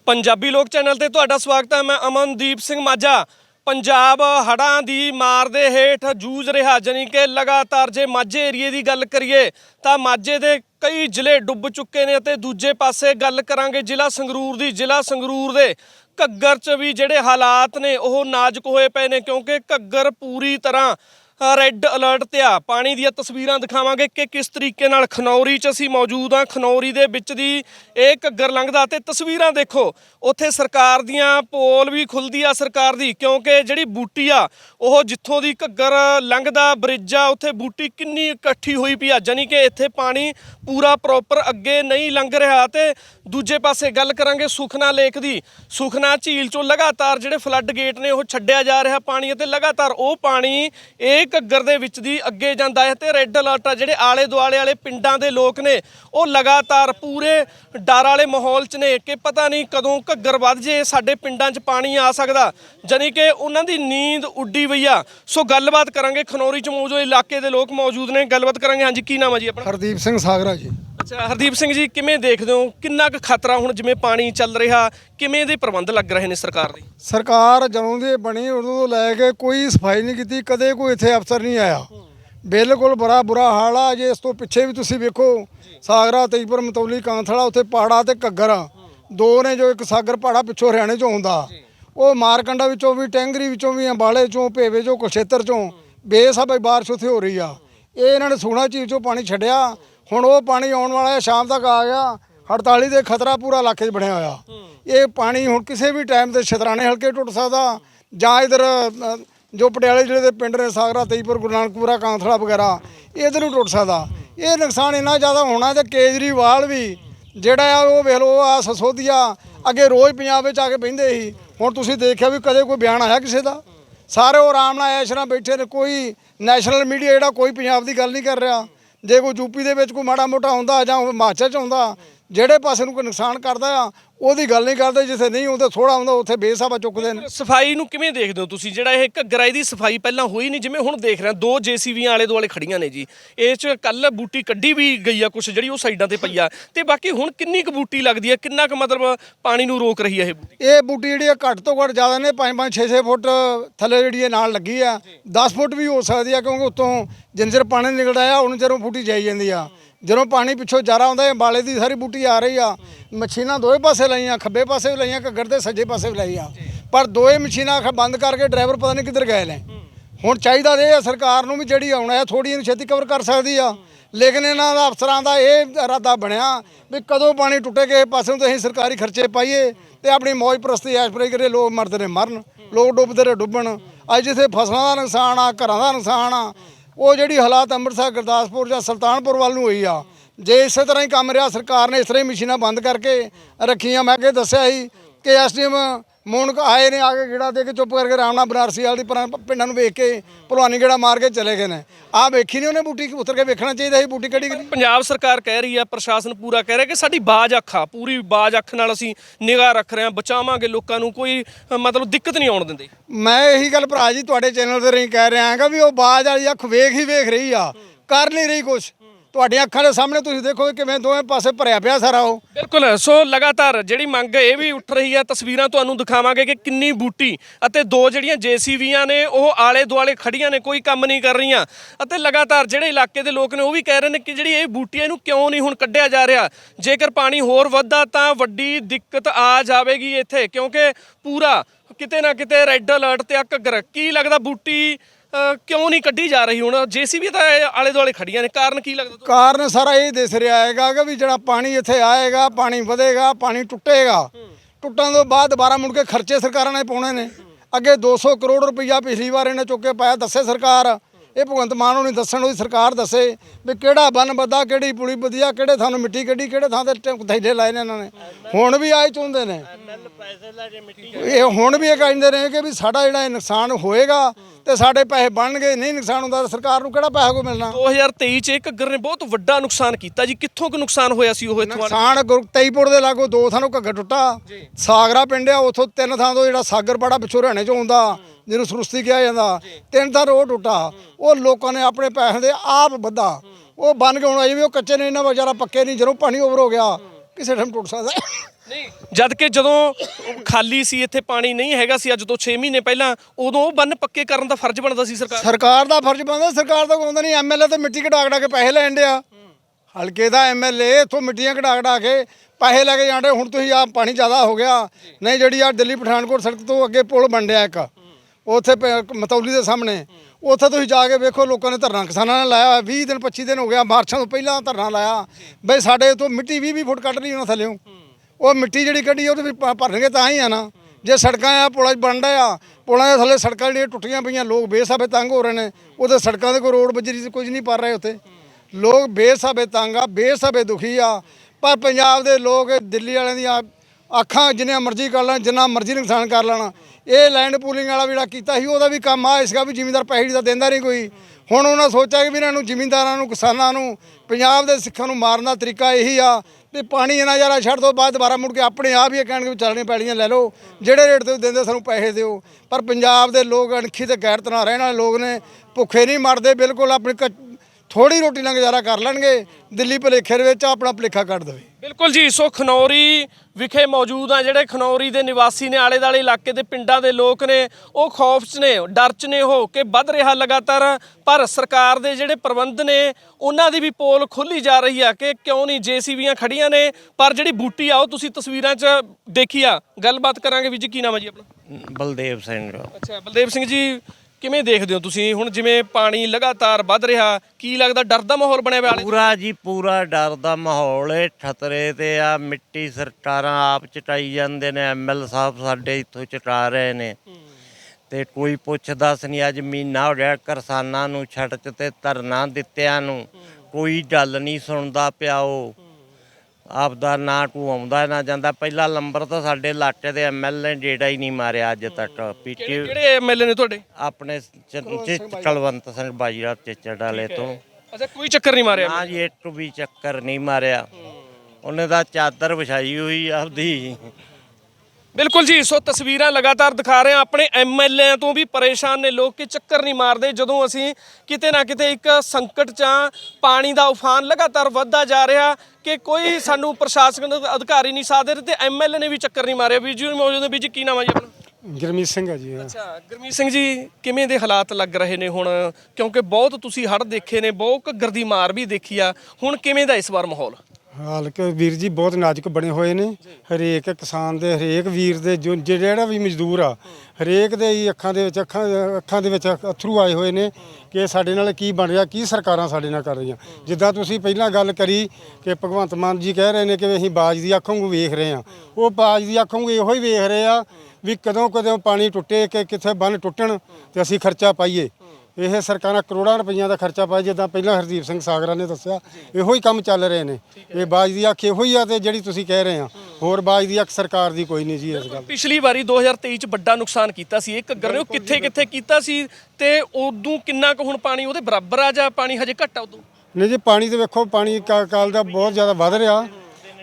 ਪੰਜਾਬੀ ਲੋਕ ਚੈਨਲ ਤੇ ਤੁਹਾਡਾ ਸਵਾਗਤ ਹੈ, ਮੈਂ ਅਮਨਦੀਪ ਸਿੰਘ ਮਾਝਾ। ਪੰਜਾਬ ਹੜ੍ਹਾਂ ਦੀ ਮਾਰ ਦੇ ਹੇਠ ਜੂਝ ਰਿਹਾ, ਜਾਣੀ ਕਿ ਲਗਾਤਾਰ ਜੇ ਮਾਝੇ ਏਰੀਏ ਦੀ ਗੱਲ ਕਰੀਏ, ਤਾਂ ਮਾਝੇ ਦੇ ਕਈ ਜ਼ਿਲ੍ਹੇ ਡੁੱਬ ਚੁੱਕੇ ਨੇ ਅਤੇ ਦੂਜੇ ਪਾਸੇ ਗੱਲ ਕਰਾਂਗੇ ਜ਼ਿਲ੍ਹਾ ਸੰਗਰੂਰ ਦੀ। ਜ਼ਿਲ੍ਹਾ ਸੰਗਰੂਰ ਦੇ ਘੱਗਰ 'ਚ ਵੀ ਜਿਹੜੇ ਹਾਲਾਤ ਨੇ, ਉਹ ਨਾਜ਼ੁਕ ਹੋਏ ਪਏ ਨੇ ਕਿਉਂਕਿ ਘੱਗਰ ਪੂਰੀ ਤਰ੍ਹਾਂ ਰੈੱਡ ਅਲਰਟ ਤੇ ਆ। ਪਾਣੀ ਦੀਆਂ ਤਸਵੀਰਾਂ ਦਿਖਾਵਾਂਗੇ ਕਿ ਕਿਸ ਤਰੀਕੇ ਨਾਲ ਖਨੌਰੀ 'ਚ ਅਸੀਂ ਮੌਜੂਦ ਆ ਖਨੌਰੀ ਦੇ ਵਿੱਚ ਦੀ ਇਹ ਘੱਗਰ ਲੰਘਦਾ ਤੇ ਤਸਵੀਰਾਂ ਦੇਖੋ, ਉੱਥੇ ਸਰਕਾਰ ਦੀਆਂ ਪੋਲ ਵੀ ਖੁੱਲਦੀ ਆ ਸਰਕਾਰ ਦੀ, ਕਿਉਂਕਿ ਜਿਹੜੀ ਬੂਟੀ ਆ, ਉਹ ਜਿੱਥੋਂ ਦੀ ਘੱਗਰ ਲੰਘਦਾ ਬ੍ਰਿਜ ਆ, ਉੱਥੇ ਬੂਟੀ ਕਿੰਨੀ ਇਕੱਠੀ ਹੋਈ ਪਈ ਆ। ਜਾਨੀ ਕਿ ਇੱਥੇ ਪਾਣੀ ਪੂਰਾ ਪ੍ਰੋਪਰ ਅੱਗੇ ਨਹੀਂ ਲੰਘ ਰਿਹਾ ਤੇ ਦੂਜੇ ਪਾਸੇ ਗੱਲ ਕਰਾਂਗੇ ਸੁਖਨਾ ਲੇਕ ਦੀ। ਸੁਖਨਾ ਝੀਲ ਚੋਂ ਲਗਾਤਾਰ ਜਿਹੜੇ ਫਲੱਡ ਗੇਟ ਨੇ ਉਹ ਛੱਡਿਆ ਜਾ ਰਿਹਾ ਪਾਣੀ ਅਤੇ ਲਗਾਤਾਰ ਉਹ ਪਾਣੀ ਇਹ ਘੱਗਰ ਦੇ ਵਿੱਚ ਦੀ ਅੱਗੇ ਜਾਂਦਾ ਹੈ ਤੇ ਰੈੱਡ ਅਲਰਟ ਆ ਜਿਹੜੇ ਆਲੇ ਦੁਆਲੇ ਵਾਲੇ ਪਿੰਡਾਂ ਦੇ ਲੋਕ ਨੇ, ਉਹ ਲਗਾਤਾਰ ਪੂਰੇ ਡਰ ਵਾਲੇ ਮਾਹੌਲ 'ਚ ਨੇ ਕਿ ਪਤਾ ਨਹੀਂ ਕਦੋਂ ਘੱਗਰ ਵੱਧ ਜੇ, ਸਾਡੇ ਪਿੰਡਾਂ 'ਚ ਪਾਣੀ ਆ ਸਕਦਾ। ਜਾਨੀ ਕਿ ਉਹਨਾਂ ਦੀ ਨੀਂਦ ਉੱਡੀ ਪਈ ਆ। ਸੋ ਗੱਲਬਾਤ ਕਰਾਂਗੇ ਖਨੌਰੀ 'ਚ ਮੌਜੂਦ ਇਲਾਕੇ ਦੇ ਲੋਕ ਮੌਜੂਦ ਨੇ। ਗੱਲਬਾਤ ਕਰਾਂਗੇ। ਹਾਂਜੀ, ਕੀ ਨਾਮ ਹੈ ਜੀ ਆਪਣਾ? ਹਰਦੀਪ ਸਿੰਘ ਸਾਗਰਾ ਜੀ। ਅੱਛਾ ਹਰਦੀਪ ਸਿੰਘ ਜੀ ਕਿਵੇਂ ਦੇਖਦੇ ਹੋ? ਕਿੰਨਾ ਕੁ ਖਤਰਾ ਹੁਣ ਜਿਵੇਂ ਪਾਣੀ ਚੱਲ ਰਿਹਾ ਕਿਵੇਂ ਦੇ ਪ੍ਰਬੰਧ ਲੱਗ ਰਹੇ ਨੇ ਸਰਕਾਰ ਦੇ? ਸਰਕਾਰ ਜਦੋਂ ਦੀ ਬਣੀ ਉਦੋਂ ਤੋਂ ਲੈ ਕੇ ਕੋਈ ਸਫ਼ਾਈ ਨਹੀਂ ਕੀਤੀ ਕਦੇ ਕੋਈ ਇੱਥੇ ਅਫਸਰ ਨਹੀਂ ਆਇਆ। ਬਿਲਕੁਲ ਬੜਾ ਬੁਰਾ ਹਾਲ ਆ ਜੇ ਇਸ ਤੋਂ ਪਿੱਛੇ ਵੀ ਤੁਸੀਂ ਵੇਖੋ ਸਾਗਰਾ ਤੇਜਪੁਰ ਮਤੌਲੀ ਕਾਂਥਲਾ ਉੱਥੇ ਪਾੜਾ ਤੇ ਘੱਗਰ। ਦੋ ਨੇ ਜੋ ਇੱਕ ਸਾਗਰ ਪਾੜਾ ਪਿੱਛੋਂ ਹਰਿਆਣੇ ਚੋਂ ਆਉਂਦਾ। ਉਹ ਮਾਰਕੰਡਾ ਵਿੱਚੋਂ ਵੀ ਟੈਂਗਰੀ ਵਿੱਚੋਂ ਵੀ ਅੰਬਾਲੇ ਚੋਂ ਭੇਵੇ ਚੋਂ ਕੁਸ਼ੇਤਰ ਚੋਂ ਬੇਸਬਬ ਬਾਰਿਸ਼ ਉੱਥੇ ਹੋ ਰਹੀ ਆ। ਇਹ ਇਹਨਾਂ ਨੇ ਸੁਖਨਾ ਝੀਲ ਚੋਂ ਪਾਣੀ ਛੱਡਿਆ। ਹੁਣ ਉਹ ਪਾਣੀ ਆਉਣ ਵਾਲਾ ਹੈ ਸ਼ਾਮ ਤੱਕ ਆ ਗਿਆ। 48 ਦੇ ਖਤਰਾ ਪੂਰਾ ਇਲਾਕੇ 'ਚ ਬਣਿਆ ਹੋਇਆ। ਇਹ ਪਾਣੀ ਹੁਣ ਕਿਸੇ ਵੀ ਟਾਈਮ ਤੇ ਛਤਰਾਣੇ ਹਲਕੇ ਟੁੱਟ ਸਕਦਾ। ਜਾਂ ਇਧਰ ਜੋ ਪਟਿਆਲੇ ਜ਼ਿਲ੍ਹੇ ਦੇ ਪਿੰਡ ਨੇ ਸਾਗਰਾ ਤੇਈਪੁਰ ਗੁਰੂ ਨਾਨਕਪੁਰਾ ਕਾਂਥਲਾ ਵਗੈਰਾ ਇਧਰ ਨੂੰ ਟੁੱਟ ਸਕਦਾ। ਇਹ ਨੁਕਸਾਨ ਇੰਨਾ ਜ਼ਿਆਦਾ ਹੋਣਾ ਤੇ ਕੇਜਰੀਵਾਲ ਵੀ ਜਿਹੜਾ ਆ ਉਹ ਵੇਖ ਲਓ ਆ ਸਸੋਦੀਆ ਅੱਗੇ ਰੋਜ਼ ਪੰਜਾਬ ਵਿੱਚ ਆ ਕੇ ਬਹਿੰਦੇ ਸੀ। ਹੁਣ ਤੁਸੀਂ ਦੇਖਿਆ ਵੀ ਕਦੇ ਕੋਈ ਬਿਆਨ ਆਇਆ ਕਿਸੇ ਦਾ? ਸਾਰੇ ਉਹ ਆਰਾਮ ਨਾਲ ਐਸ਼ ਨਾਲ ਬੈਠੇ ਨੇ ਕੋਈ ਨੈਸ਼ਨਲ ਮੀਡੀਆ ਜਿਹੜਾ ਕੋਈ ਪੰਜਾਬ ਦੀ ਗੱਲ ਨਹੀਂ ਕਰ ਰਿਹਾ। ਜੇ ਕੋਈ ਯੂਪੀ ਦੇ ਵਿੱਚ ਕੋਈ ਮਾੜਾ ਮੋਟਾ ਆਉਂਦਾ ਜਾਂ ਹਿਮਾਚਲ ਚ ਆਉਂਦਾ ਜਿਹੜੇ ਪਾਸੇ ਨੂੰ ਕੋਈ ਨੁਕਸਾਨ ਕਰਦਾ ਆ ਉਹਦੀ ਗੱਲ ਨਹੀਂ ਕਰਦੇ ਜਿੱਥੇ ਨਹੀਂ ਹੁੰਦਾ ਥੋੜਾ ਹੁੰਦਾ ਉੱਥੇ ਬੇਸਾਬਾ ਚੁੱਕਦੇ ਨੇ। ਸਫ਼ਾਈ ਨੂੰ ਕਿਵੇਂ ਦੇਖਦੇ ਹੋ ਤੁਸੀਂ? ਜਿਹੜਾ ਇਹ ਘੱਗਰਾ ਇਹਦੀ ਸਫ਼ਾਈ ਪਹਿਲਾਂ ਹੋਈ ਨਹੀਂ ਜਿਵੇਂ ਹੁਣ ਦੇਖ ਰਹੇ ਹਾਂ ਦੋ ਜੀਸੀਬੀਆਂ ਆਲੇ ਦੁਆਲੇ ਖੜੀਆਂ ਨੇ ਜੀ। ਇਸ ਚ ਕੱਲ ਬੂਟੀ ਕੱਢੀ ਵੀ ਗਈ ਆ ਕੁਛ ਜਿਹੜੀ ਉਹ ਸਾਈਡਾਂ ਤੇ ਪਈ ਆ। ਤੇ ਬਾਕੀ ਹੁਣ ਕਿੰਨੀ ਕੁ ਬੂਟੀ ਲੱਗਦੀ ਆ? ਕਿੰਨਾ ਕੁ ਮਤਲਬ ਪਾਣੀ ਨੂੰ ਰੋਕ ਰਹੀ ਆ ਇਹ ਬੂਟੀ? ਇਹ ਬੂਟੀ ਜਿਹੜੀ ਆ ਘੱਟ ਤੋਂ ਘੱਟ ਜ਼ਿਆਦਾ ਨੇ 5-5 6-6 ਫੁੱਟ ਥੱਲੇ ਜਿਹੜੀ ਇਹ ਨਾਲ ਲੱਗੀ ਆ। 10 ਫੁੱਟ ਵੀ ਹੋ ਸਕਦੀ ਆ ਕਿਉਂਕਿ ਉੱਤੋਂ ਜਿੰਨਾ ਚਿਰ ਪਾਣੀ ਨਿਕਲਦਾ ਆ ਉਹਨਾਂ ਚਿਰੋਂ ਬੂਟੀ ਜਾਈ ਜਾਂਦੀ ਆ। ਜਦੋਂ ਪਾਣੀ ਪਿੱਛੋਂ ਜਾਰਾ ਆਉਂਦਾ ਬਾਲੇ ਦੀ ਸਾਰੀ ਬੂਟੀ ਆ ਰਹੀ ਆ। ਮਸ਼ੀਨਾਂ ਦੋਵੇਂ ਪਾਸੇ ਲਾਈਆਂ, ਖੱਬੇ ਪਾਸੇ ਵੀ ਲਾਈਆਂ, ਘੱਗਰ ਦੇ ਸੱਜੇ ਪਾਸੇ ਵੀ ਲਾਈ ਆ। ਪਰ ਦੋਵੇਂ ਮਸ਼ੀਨਾਂ ਖ- ਬੰਦ ਕਰਕੇ ਡਰਾਈਵਰ ਪਤਾ ਨਹੀਂ ਕਿੱਧਰ ਗਏ ਨੇ। ਹੁਣ ਚਾਹੀਦਾ ਤੇ ਇਹ ਆ, ਸਰਕਾਰ ਨੂੰ ਵੀ ਜਿਹੜੀ ਆਉਣਾ ਹੈ ਥੋੜੀ ਇਹਨੂੰ ਛੇਤੀ ਕਵਰ ਕਰ ਸਕਦੀ ਆ। ਲੇਕਿਨ ਇਹਨਾਂ ਦਾ ਅਫਸਰਾਂ ਦਾ ਇਹ ਇਰਾਦਾ ਬਣਿਆ ਵੀ ਕਦੋਂ ਪਾਣੀ ਟੁੱਟੇ ਗਏ ਪਾਸੇ ਨੂੰ ਤੇ ਅਸੀਂ ਸਰਕਾਰੀ ਖਰਚੇ ਪਾਈਏ ਤੇ ਆਪਣੀ ਮੌਜ ਪ੍ਰਸਤੀ ਐਸ਼ਪਰੇ ਕਰੇ ਲੋਕ ਮਰਦੇ ਨੇ ਮਰਨ, ਲੋਕ ਡੁੱਬਦੇ ਨੇ ਡੁੱਬਣ। ਅੱਜ ਜਿੱਥੇ ਫਸਲਾਂ ਦਾ ਨੁਕਸਾਨ ਆ, ਘਰਾਂ ਦਾ ਨੁਕਸਾਨ ਆ ਉਹ ਜਿਹੜੀ ਹਾਲਾਤ ਅੰਮ੍ਰਿਤਸਰ, ਗੁਰਦਾਸਪੁਰ ਜਾਂ ਸੁਲਤਾਨਪੁਰ ਵੱਲ ਨੂੰ ਹੋਈ ਆ, ਜੇ ਇਸੇ ਤਰ੍ਹਾਂ ਹੀ ਕੰਮ ਰਿਹਾ, ਸਰਕਾਰ ਨੇ ਇਸ ਤਰ੍ਹਾਂ ਹੀ ਮਸ਼ੀਨਾਂ ਬੰਦ ਕਰਕੇ ਰੱਖੀਆਂ। ਮੈਂ ਅੱਗੇ ਦੱਸਿਆ ਸੀ ਕਿ ਐਸਡੀਐਮ ਮੋਨਕ ਆਏ ਨੇ ਆ ਕੇ ਗੇੜਾ ਦੇ ਕੇ ਚੁੱਪ ਕਰਕੇ ਰਾਮਨਾ ਬਨਾਰਸੀ ਵਾਲੀ ਦੀ ਪਿੰਡਾਂ ਨੂੰ ਵੇਖ ਕੇ ਭਲਵਾਨੀ ਗੇੜਾ ਮਾਰ ਕੇ ਚਲੇ ਗਏ ਨੇ। ਆ ਵੇਖੀ ਨਹੀਂ ਉਹਨੇ ਬੂਟੀ ਉਤਰ ਕੇ ਵੇਖਣਾ ਚਾਹੀਦਾ ਸੀ ਬੂਟੀ ਕਿਹੜੀ ਕਿਹੜੀ ਪੰਜਾਬ ਸਰਕਾਰ ਕਹਿ ਰਹੀ ਆ ਪ੍ਰਸ਼ਾਸਨ ਪੂਰਾ ਕਹਿ ਰਿਹਾ ਕਿ ਸਾਡੀ ਬਾਜ ਅੱਖ ਆ ਪੂਰੀ ਬਾਜ ਅੱਖ ਨਾਲ ਅਸੀਂ ਨਿਗਾਹ ਰੱਖ ਰਹੇ ਹਾਂ ਬਚਾਵਾਂਗੇ ਲੋਕਾਂ ਨੂੰ ਕੋਈ ਮਤਲਬ ਦਿੱਕਤ ਨਹੀਂ ਆਉਣ ਦਿੰਦੇ। ਮੈਂ ਇਹੀ ਗੱਲ ਭਰਾ ਜੀ ਤੁਹਾਡੇ ਚੈਨਲ ਤੇ ਰਹੀ ਕਹਿ ਰਿਹਾ ਹਾਂ ਕਿ ਵੀ ਉਹ ਬਾਜ ਵਾਲੀ ਅੱਖ ਵੇਖ ਹੀ ਵੇਖ ਰਹੀ ਆ ਕਰ ਨਹੀਂ ਰਹੀ ਕੁਛ। ਤੁਹਾਡੀਆਂ ਅੱਖਾਂ ਦੇ ਸਾਹਮਣੇ ਤੁਸੀਂ ਦੇਖੋ ਕਿਵੇਂ ਦੋਵੇਂ ਪਾਸੇ ਭਰਿਆ ਪਿਆ ਸਾਰਾ ਉਹ। ਬਿਲਕੁਲ, ਸੋ ਲਗਾਤਾਰ ਜਿਹੜੀ ਮੰਗ ਇਹ ਵੀ ਉੱਠ ਰਹੀ ਹੈ, ਤਸਵੀਰਾਂ ਤੁਹਾਨੂੰ ਦਿਖਾਵਾਂਗੇ ਕਿ ਕਿੰਨੀ ਬੂਟੀ ਅਤੇ ਦੋ ਜਿਹੜੀਆਂ ਜੀਸੀਬੀਆਂ ਨੇ, ਉਹ ਆਲੇ ਦੁਆਲੇ ਖੜੀਆਂ ਨੇ, ਕੋਈ ਕੰਮ ਨਹੀਂ ਕਰ ਰਹੀਆਂ। ਅਤੇ ਲਗਾਤਾਰ ਜਿਹੜੇ ਇਲਾਕੇ ਦੇ ਲੋਕ ਨੇ, ਉਹ ਵੀ ਕਹਿ ਰਹੇ ਨੇ ਕਿ ਜਿਹੜੀ ਇਹ ਬੂਟੀਆਂ ਇਹਨੂੰ ਕਿਉਂ ਨਹੀਂ ਹੁਣ ਕੱਢਿਆ ਜਾ ਰਿਹਾ? ਜੇਕਰ ਪਾਣੀ ਹੋਰ ਵੱਧਦਾ ਤਾਂ ਵੱਡੀ ਦਿੱਕਤ ਆ ਜਾਵੇਗੀ ਇੱਥੇ, ਕਿਉਂਕਿ ਪੂਰਾ ਕਿਤੇ ਨਾ ਕਿਤੇ ਰੈੱਡ ਅਲਰਟ ਤੇ ਆ ਘੱਗਰ ਕੀ ਲੱਗਦਾ ਬੂਟੀ ਕਿਉਂ ਨਹੀਂ ਕੱਢੀ ਜਾ ਰਹੀ ਹੁਣ? ਜੀਸੀਬੀ ਤਾਂ ਇਹ ਆਲੇ ਦੁਆਲੇ ਖੜੀਆਂ ਨੇ। ਕਾਰਨ ਕੀ ਲੱਗਦਾ ਤੁਹਾਨੂੰ? ਕਾਰਨ ਸਾਰਾ ਇਹ ਦਿਸ ਰਿਹਾ ਹੈਗਾ ਕਿ ਵੀ ਜਿਹੜਾ ਪਾਣੀ ਇੱਥੇ ਆਏਗਾ, ਪਾਣੀ ਵਧੇਗਾ, ਪਾਣੀ ਟੁੱਟੇਗਾ। ਟੁੱਟਣ ਤੋਂ ਬਾਅਦ ਦੁਬਾਰਾ ਮੁੜ ਕੇ ਖਰਚੇ ਸਰਕਾਰਾਂ ਨੇ ਪਾਉਣੇ ਨੇ। ਅੱਗੇ 200 ਕਰੋੜ ਰੁਪਈਆ ਪਿਛਲੀ ਵਾਰ ਇਹਨੇ ਚੁੱਕ ਕੇ ਪਾਇਆ, ਦੱਸੇ ਸਰਕਾਰ। ਇਹ ਭਗਵੰਤ ਮਾਨ ਨੂੰ ਨਹੀਂ ਦੱਸਣ ਉਹਦੀ ਸਰਕਾਰ ਦੱਸੇ ਵੀ ਕਿਹੜਾ ਬੰਨ ਬੱਦਾ ਕਿਹੜੀ ਪੁਲੀ ਵਧੀਆ ਕਿਹੜੇ ਥਾਂ ਨੂੰ ਮਿੱਟੀ ਕੱਢੀ ਕਿਹੜੇ ਥਾਂ ਤੇ ਥੈਲੇ ਲਾਏ ਨੇ ਇਹਨਾਂ ਨੇ। ਹੁਣ ਵੀ ਆਏ ਚਾਹੁੰਦੇ ਨੇ। ਇਹ ਹੁਣ ਵੀ ਇਹ ਕਹਿੰਦੇ ਨੇ ਕਿ ਵੀ ਸਾਡਾ ਜਿਹੜਾ ਇਹ ਨੁਕਸਾਨ ਹੋਏਗਾ ਤੇ ਸਾਡੇ ਪੈਸੇ ਬਣਨਗੇ ਨਹੀਂ ਨੁਕਸਾਨ ਹੁੰਦਾ ਸਰਕਾਰ ਨੂੰ ਕਿਹੜਾ ਪੈਸਾ ਕੋਈ ਮਿਲਣਾ? 2023 ਚ ਇਹ ਘੱਗਰ ਨੇ ਬਹੁਤ ਵੱਡਾ ਨੁਕਸਾਨ ਕੀਤਾ ਜੀ ਕਿੱਥੋਂ ਕੁ ਨੁਕਸਾਨ ਹੋਇਆ ਸੀ ਉਹ ਇੱਥੋਂ? ਨੁਕਸਾਨ ਗੁਰਤਈਪੁਰ ਦੇ ਲਾਗੋ ਦੋ ਥਾਂ ਨੂੰ ਘੱਗਰ ਟੁੱਟਾ ਸਾਗਰਾ ਪਿੰਡ ਆ ਉਥੋਂ ਤਿੰਨ ਥਾਂ ਤੋਂ ਜਿਹੜਾ ਸਾਗਰ ਪਾੜਾ ਪਿੱਛੋਂ ਹਰਿਆਣੇ ਚੋਂ ਆਉਂਦਾ। ਜਿਹਨੂੰ ਸਰੁਸਤੀ ਕਿਹਾ ਜਾਂਦਾ ਤਿੰਨ ਥਾਂ ਰੋਡ ਟੁੱਟਾ। ਉਹ ਲੋਕਾਂ ਨੇ ਆਪਣੇ ਪੈਸੇ ਦੇ ਆਪ ਵੱਧਾ। ਉਹ ਬਨ ਕੇ ਹੁਣ ਆਈ ਵੀ ਉਹ ਕੱਚੇ ਨੇ ਇਹਨਾਂ ਵਿਚਾਰਾ ਪੱਕੇ ਨਹੀਂ ਜਦੋਂ ਪਾਣੀ ਓਵਰ ਹੋ ਗਿਆ ਕਿਸੇ ਟਾਈਮ ਟੁੱਟ ਸਕਦਾ। ਨਹੀਂ ਜਦ ਕਿ ਜਦੋਂ ਖਾਲੀ ਸੀ ਇੱਥੇ ਪਾਣੀ ਨਹੀਂ ਹੈਗਾ ਸੀ ਅੱਜ ਤੋਂ 6 ਮਹੀਨੇ ਪਹਿਲਾਂ ਉਦੋਂ ਉਹ ਬੰਨ ਪੱਕੇ ਕਰਨ ਦਾ ਫਰਜ਼ ਬਣਦਾ ਸੀ ਸਰਕਾਰ। ਸਰਕਾਰ ਦਾ ਫਰਜ਼ ਬਣਦਾ ਸਰਕਾਰ ਦਾ ਕੋਈ ਹੁੰਦਾ ਨਹੀਂ ਐਮਐਲਏ ਤੇ ਮਿੱਟੀ ਘਟਾ ਘਟਾ ਕੇ ਪੈਸੇ ਲੈਣ ਡਿਆ। ਹਲਕੇ ਦਾ ਐਮਐਲਏ ਇਥੋਂ ਮਿੱਟੀਆਂ ਘਟਾ ਘਟਾ ਕੇ ਪੈਸੇ ਲੈ ਕੇ ਜਾਂਦੇ ਹੁਣ ਤੁਸੀਂ ਆ ਪਾਣੀ ਜ਼ਿਆਦਾ ਹੋ ਗਿਆ। ਨਹੀਂ ਜਿਹੜੀ ਆ ਦਿੱਲੀ ਪਠਾਨਕੋਟ ਸੜਕ ਤੋਂ ਅੱਗੇ ਪੁਲ ਬਣ ਡਿਆ ਇੱਕ ਉੱਥੇ ਪ- ਮਤੌਲੀ ਦੇ ਸਾਹਮਣੇ। ਉੱਥੇ ਤੁਸੀਂ ਜਾ ਕੇ ਵੇਖੋ ਲੋਕਾਂ ਨੇ ਧਰਨਾ ਕਿਸਾਨਾਂ ਨੇ ਲਾਇਆ ਹੋਇਆ। 20 ਦਿਨ 25 ਦਿਨ ਹੋ ਗਿਆ, ਮਾਰਚਾਂ ਤੋਂ ਪਹਿਲਾਂ ਧਰਨਾ ਲਾਇਆ। ਬਈ ਸਾਡੇ ਤੋਂ ਮਿੱਟੀ 20 20 ਫੁੱਟ ਕੱਢ ਲਈ ਉਹਨਾਂ ਥੱਲੇੋਂ। ਉਹ ਮਿੱਟੀ ਜਿਹੜੀ ਕੱਢੀ ਉਹਦੇ ਵਿੱਚ ਭਰਨਗੇ ਤਾਂ ਹੀ ਆ ਨਾ। ਜੇ ਸੜਕਾਂ ਆ, ਪੁਲਾਂ 'ਚ ਬਣ ਆ, ਪੁਲਾਂ ਦੇ ਥੱਲੇ ਸੜਕਾਂ ਜਿਹੜੀਆਂ ਟੁੱਟੀਆਂ ਪਈਆਂ, ਲੋਕ ਬੇਸਾਬੇ ਤੰਗ ਹੋ ਰਹੇ ਨੇ। ਉਹਦੇ ਸੜਕਾਂ ਦੇ ਕੋਈ ਰੋਡ ਬਜਰੀ ਚ ਕੁਝ ਨਹੀਂ ਪਾ ਰਹੇ ਉੱਥੇ। ਲੋਕ ਬੇਸਾਬੇ ਤੰਗ ਆ, ਬੇਸਾਬੇ ਦੁਖੀ ਆ। ਪਰ ਪੰਜਾਬ ਦੇ ਲੋਕ ਦਿੱਲੀ ਵਾਲਿਆਂ ਦੀਆਂ ਅੱਖਾਂ ਜਿੰਨੀਆਂ ਮਰਜ਼ੀ ਕਰ ਲੈਣ, ਜਿੰਨਾ ਮਰਜ਼ੀ ਨੁਕਸਾਨ ਕਰ ਲੈਣਾ। ਇਹ ਲੈਂਡ ਪੂਲਿੰਗ ਵਾਲਾ ਜਿਹੜਾ ਕੀਤਾ ਸੀ, ਉਹਦਾ ਵੀ ਕੰਮ ਆ ਇਸਗਾ ਵੀ ਜ਼ਿਮੀਂਦਾਰ ਪੈਸੇ ਤਾਂ ਦਿੰਦਾ ਨਹੀਂ ਕੋਈ। ਹੁਣ ਉਹਨਾਂ ਸੋਚਿਆ ਕਿ ਵੀ ਇਹਨਾਂ ਨੂੰ ਜ਼ਿਮੀਂਦਾਰਾਂ ਨੂੰ, ਕਿਸਾਨਾਂ ਨੂੰ, ਪੰਜਾਬ ਦੇ ਸਿੱਖਾਂ ਨੂੰ ਮਾਰਨ ਦਾ ਤਰੀਕਾ ਇਹੀ ਆ ਵੀ ਪਾਣੀ ਇਹਨਾਂ ਜਰਾ ਛੱਡ ਦੋ, ਬਾਅਦ ਦੁਬਾਰਾ ਮੁੜ ਕੇ ਆਪਣੇ ਆਪ ਹੀ ਕਹਿਣਗੇ ਵੀ ਚੱਲਣੀਆਂ ਪੈੜੀਆਂ ਲੈ ਲਓ, ਜਿਹੜੇ ਰੇਟ ਤੇ ਦਿੰਦੇ ਸਾਨੂੰ ਪੈਸੇ ਦਿਓ। ਪਰ ਪੰਜਾਬ ਦੇ ਲੋਕ ਅਣਖੀ ਤੇ ਗੈਰਤ ਨਾਲ ਰਹਿਣ ਵਾਲੇ ਲੋਕ ਨੇ, ਭੁੱਖੇ ਨਹੀਂ ਮਰਦੇ, ਬਿਲਕੁਲ ਆਪਣੀ ਕੱਚ- ਥੋੜੀ ਰੋਟੀ ਨਾਲ ਗੁਜ਼ਾਰਾ ਕਰ ਲੈਣਗੇ, ਦਿੱਲੀ ਭਲੇਖੇ ਦੇ ਵਿੱਚ ਆਪਣਾ ਭੁਲੇਖਾ ਕੱਢ ਦੇਵੇ। ਬਿਲਕੁਲ ਜੀ ਸੋ ਖਨੌਰੀ ਵਿਖੇ ਮੌਜੂਦ ਆ ਜਿਹੜੇ ਖਨੌਰੀ ਦੇ ਨਿਵਾਸੀ ਨੇ ਆਲੇ ਦਾਲੇ ਇਲਾਕੇ ਦੇ ਪਿੰਡਾਂ ਦੇ ਲੋਕ ਨੇ ਉਹ ਖੌਫ 'ਚ ਨੇ ਡਰ 'ਚ ਨੇ ਉਹ ਕਿ ਵੱਧ ਰਿਹਾ ਲਗਾਤਾਰ ਪਰ ਸਰਕਾਰ ਦੇ ਜਿਹੜੇ ਪ੍ਰਬੰਧ ਨੇ ਉਹਨਾਂ ਦੀ ਵੀ ਪੋਲ ਖੁੱਲੀ ਜਾ ਰਹੀ ਆ ਕਿ ਕਿਉਂ ਨਹੀਂ ਜੀਸੀਬੀਆਂ ਖੜੀਆਂ ਨੇ ਪਰ ਜਿਹੜੀ ਬੂਟੀ ਆ ਉਹ ਤੁਸੀਂ ਤਸਵੀਰਾਂ 'ਚ ਦੇਖੀ ਆ। ਗੱਲਬਾਤ ਕਰਾਂਗੇ ਵੀ ਜੀ ਕੀ ਨਾਮ ਹੈ ਜੀ ਆਪਣਾ? ਬਲਦੇਵ ਸਿੰਘ। ਅੱਛਾ ਬਲਦੇਵ ਸਿੰਘ ਜੀ ਕਿਵੇਂ ਦੇਖਦੇ ਹੋ ਤੁਸੀਂ? ਹੁਣ ਜਿਵੇਂ ਪਾਣੀ ਲਗਾਤਾਰ ਵੱਧ ਰਿਹਾ, ਕੀ ਲੱਗਦਾ ਡਰ ਦਾ ਮਾਹੌਲ ਬਣਿਆ ਹੋਇਆ ਆਲੇ? ਪੂਰਾ ਜੀ ਪੂਰਾ ਡਰ ਦਾ ਮਾਹੌਲ ਏ ਖਤਰੇ ਤੇ ਆ, ਮਿੱਟੀ ਸਰਕਾਰਾਂ ਆਪ ਚਟਾਈ ਜਾਂਦੇ ਨੇ ਐਮਐਲ ਸਾਹਿਬ ਸਾਡੇ ਇੱਥੋਂ ਚਟਾ ਰਹੇ ਨੇ। ਤੇ ਕੋਈ ਪੁੱਛਦਾ ਦੱਸ ਨਹੀਂ, ਅੱਜ ਮਹੀਨਾ ਹੋ ਗਿਆ ਕਿਸਾਨਾਂ ਨੂੰ ਛੜਕ ਤੇ ਧਰਨਾ ਦਿੱਤਿਆਂ ਨੂੰ। ਕੋਈ ਗੱਲ ਨਹੀਂ ਸੁਣਦਾ ਪਿਆ ਉਹ। ਆਪਦਾ ਨਾ ਕੋ ਆਉਂਦਾ ਨਾ ਜਾਂਦਾ। ਪਹਿਲਾ ਨੰਬਰ ਤਾਂ ਸਾਡੇ ਇਲਾਕੇ ਦੇ ਐਮਐਲਏ ਜਿਹੜਾ ਹੀ ਨਹੀਂ ਮਾਰਿਆ ਅੱਜ ਤੱਕ। ਪੀਟੀ ਕਿਹੜੇ ਐਮਐਲਏ ਨੇ ਤੁਹਾਡੇ? ਆਪਣੇ ਚ- ਚ- ਕਲਵੰਤ ਸਿੰਘ ਬਾਜੀਰਾ ਚੇਚੜ ਵਾਲੇ ਤੋਂ। ਅੱਛਾ ਕੋਈ ਚੱਕਰ ਨਹੀਂ ਮਾਰਿਆ? ਨਾ ਜੀ ਇੱਕ ਵੀ ਚੱਕਰ ਨਹੀਂ ਮਾਰਿਆ। ਉਹਨੇ ਤਾਂ ਚਾਦਰ ਵਿਛਾਈ ਹੋਈ ਆਪਦੀ। ਬਿਲਕੁਲ ਜੀ ਸੋ ਤਸਵੀਰਾਂ ਲਗਾਤਾਰ ਦਿਖਾ ਰਹੇ ਹਾਂ। ਆਪਣੇ ਐਮਐਲਏ ਤੋਂ ਵੀ ਪਰੇਸ਼ਾਨ ਨੇ ਲੋਕ ਕਿ ਚੱਕਰ ਨਹੀਂ ਮਾਰਦੇ। ਜਦੋਂ ਅਸੀਂ ਕਿਤੇ ਨਾ ਕਿਤੇ ਇੱਕ ਸੰਕਟ 'ਚ ਪਾਣੀ ਦਾ ਉਫਾਨ ਲਗਾਤਾਰ ਵੱਧਦਾ ਜਾ ਰਿਹਾ ਕਿ ਕੋਈ ਸਾਨੂੰ ਪ੍ਰਸ਼ਾਸਨ ਦੇ ਅਧਿਕਾਰੀ ਨਹੀਂ ਦੇ ਰਹੇ ਤੇ ਐਮਐਲਏ ਨੇ ਵੀ ਚੱਕਰ ਨਹੀਂ ਮਾਰਿਆ। ਵੀ ਜੀ ਮੌਜੂਦ ਨੇ। ਵੀ ਜੀ ਕੀ ਨਾਮ ਹੈ ਜੀ ਆਪਣਾ? ਗਰਮੀਤ ਸਿੰਘ ਹੈ ਜੀ ਅੱਛਾ ਗੁਰਮੀਤ ਸਿੰਘ ਜੀ ਕਿਵੇਂ ਦੇ ਹਾਲਾਤ ਲੱਗ ਰਹੇ ਨੇ ਹੁਣ? ਕਿਉਂਕਿ ਬਹੁਤ ਤੁਸੀਂ ਹੜ੍ਹ ਦੇਖੇ ਨੇ ਬਹੁਤ ਘੱਗਰ ਦੀ ਮਾਰ ਵੀ ਦੇਖੀ ਆ। ਹੁਣ ਕਿਵੇਂ ਦਾ ਇਸ ਵਾਰ ਮਾਹੌਲ? ਹਾਲਾਂਕਿ ਵੀਰ ਜੀ ਬਹੁਤ ਨਾਜ਼ੁਕ ਬਣੇ ਹੋਏ ਨੇ। ਹਰੇਕ ਕਿਸਾਨ ਦੇ ਹਰੇਕ ਵੀਰ ਦੇ ਜੋ ਜਿਹੜਾ ਵੀ ਮਜ਼ਦੂਰ ਆ ਹਰੇਕ ਦੇ ਹੀ ਅੱਖਾਂ ਦੇ ਵਿੱਚ ਅੱਖਾਂ ਅੱਖਾਂ ਦੇ ਵਿੱਚ ਅਥਰੂ ਆਏ ਹੋਏ ਨੇ ਕਿ ਸਾਡੇ ਨਾਲ ਕੀ ਬਣ ਰਿਹਾ ਕੀ ਸਰਕਾਰਾਂ ਸਾਡੇ ਨਾਲ ਕਰ ਰਹੀਆਂ। ਜਿੱਦਾਂ ਤੁਸੀਂ ਪਹਿਲਾਂ ਗੱਲ ਕਰੀ ਕਿ ਭਗਵੰਤ ਮਾਨ ਜੀ ਕਹਿ ਰਹੇ ਨੇ ਕਿ ਅਸੀਂ ਬਾਜ ਦੀ ਅੱਖਾਂ ਨੂੰ ਵੇਖ ਰਹੇ ਹਾਂ। ਉਹ ਬਾਜ ਦੀ ਅੱਖਾਂ ਨੂੰ ਇਹੋ ਹੀ ਵੇਖ ਰਹੇ ਆ ਵੀ ਕਦੋਂ ਕਦੋਂ ਪਾਣੀ ਟੁੱਟੇ ਕਿ ਕਿੱਥੇ ਬੰਨ ਟੁੱਟਣ ਤੇ ਅਸੀਂ ਖਰਚਾ ਪਾਈਏ। ਇਹ ਸਰਕਾਰਾਂ ਕਰੋੜਾਂ ਰੁਪਈਆਂ ਦਾ ਖਰਚਾ ਪਾਈ ਜਿੱਦਾਂ ਪਹਿਲਾਂ ਹਰਦੀਪ ਸਿੰਘ ਸਾਗਰਾ ਨੇ ਦੱਸਿਆ। ਇਹੋ ਹੀ ਕੰਮ ਚੱਲ ਰਹੇ ਨੇ। ਇਹ ਬਾਜ ਦੀ ਅੱਖ ਇਹੋ ਹੀ ਆ ਤੇ ਜਿਹੜੀ ਤੁਸੀਂ ਕਹਿ ਰਹੇ ਆ। ਹੋਰ ਬਾਜ ਦੀ ਅੱਖ ਸਰਕਾਰ ਦੀ ਕੋਈ ਨਹੀਂ ਜੀ ਇਸ ਗੱਲ ਪਿਛਲੀ ਵਾਰੀ 2023 ਚ ਵੱਡਾ ਨੁਕਸਾਨ ਕੀਤਾ ਸੀ। ਇਹ ਘੱਗਰ ਨੇ ਉਹ ਕਿੱਥੇ ਕਿੱਥੇ ਕੀਤਾ ਸੀ ਤੇ ਉਦੋਂ ਕਿੰਨਾ ਕੁ ਹੁਣ ਪਾਣੀ ਉਹਦੇ ਬਰਾਬਰ ਆ ਜਾਂ ਪਾਣੀ ਹਜੇ ਘੱਟ ਆ ਉਦੋਂ? ਨਹੀਂ ਜੀ ਪਾਣੀ ਤੇ ਵੇਖੋ ਪਾਣੀ ਕਾਲ ਦਾ ਬਹੁਤ ਜ਼ਿਆਦਾ ਵੱਧ ਰਿਹਾ।